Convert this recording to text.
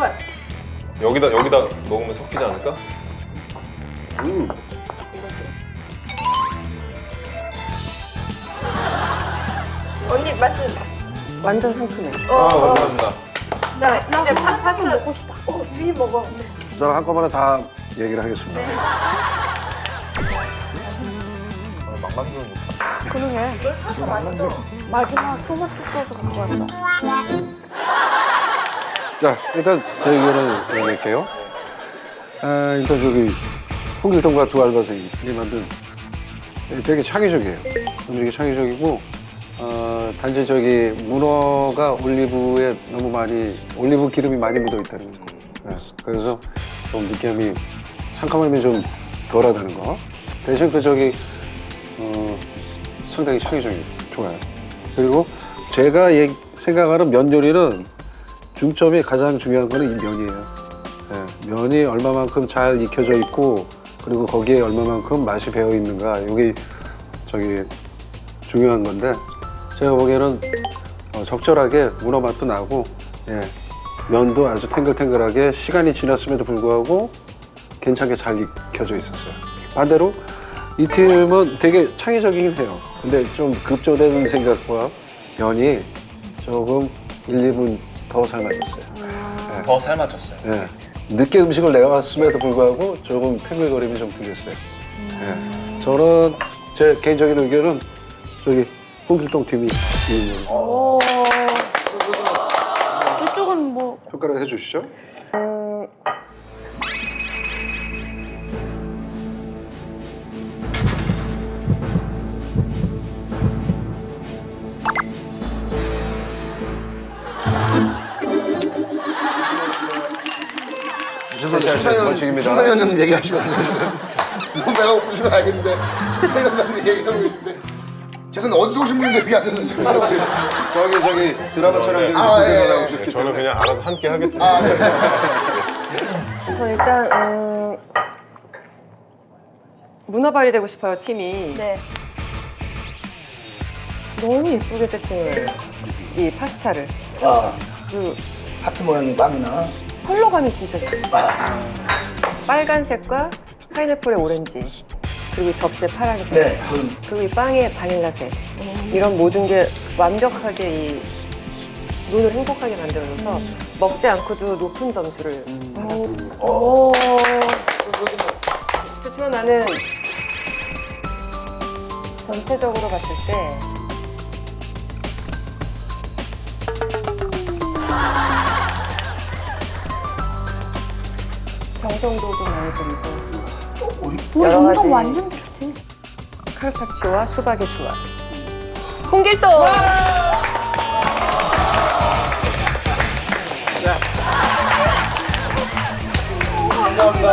출발. 여기다 여기다 넣으면 섞이지 않을까? 음. 언니 말씀. 완전 상큼해. 어, 아 어. 감사합니다. 자, 이제 파, 파스타 먹고 싶다. 어, 뒤 먹어. 저는 한꺼번에 다 얘기를 하겠습니다. 아, 막 만들면 좋다. 그러게. 마지막 토마토 소스 갖고 왔다. 자, 일단 제 의견을 얘기할게요. 아, 일단 저기 홍길동과 두 알바생이 만든 되게 창의적이에요. 되게 창의적이고 어, 단지 저기 문어가 올리브에 너무 많이 올리브 기름이 많이 묻어 있다는 거. 네, 그래서 좀 느끼함이 상큼함이 좀 덜하다는 거. 대신 그 저기 어, 상당히 창의적이 좋아요. 그리고 제가 얘- 생각하는 면 요리는 중점이 가장 중요한 거는 이 면이에요. 예, 면이 얼마만큼 잘 익혀져 있고 그리고 거기에 얼마만큼 맛이 배어 있는가 이게 저기 중요한 건데 제가 보기에는 어, 적절하게 문어 맛도 나고 예, 면도 아주 탱글탱글하게 시간이 지났음에도 불구하고 괜찮게 잘 익혀져 있었어요. 반대로 이 팀은 되게 창의적이긴 해요. 근데 좀 급조되는 생각과 면이 조금 1, 2분 더 삶아졌어요. 더 삶아졌어요. 예. 늦게 음식을 내왔음에도 불구하고 조금 탱글거림이 좀 들렸어요. 예. 저는 제 개인적인 의견은 저기 홍길동 팀이 이기는 오. 이쪽은 뭐 평가를 해주시죠. 벌칙입니다. 심사위원장님 얘기하시거든요. 너무 배가 고프신 건 알겠는데 심사위원장님 얘기하고 계신데 죄송한데 어디서 오신 분인데 여기 앉아서 지금 살아오시는 저기 저기 드라마 촬영 아, 예, 예. 하고 싶기 저는 때문에 그냥 알아서 함께 하겠습니다. 아, 네. 저 일단 음, 문어발이 되고 싶어요 팀이. 네. 너무 예쁘게 세팅을 이 파스타를. 아, 그 하트 모양 빵이나 컬러감이 진짜 좋아요. 빨간색과 파인애플의 오렌지 그리고 이 접시의 파란색 네, 그리고 이 빵의 바닐라색 이런 모든 게 완벽하게 이 눈을 행복하게 만들어줘서 먹지 않고도 높은 점수를 받았거든요. 오. 그렇지만 나는 전체적으로 봤을 때 경성도도 마음에 들고 여러 가지 완전 좋지. 카르파치오와 수박의 조합 홍길동! 감사합니다.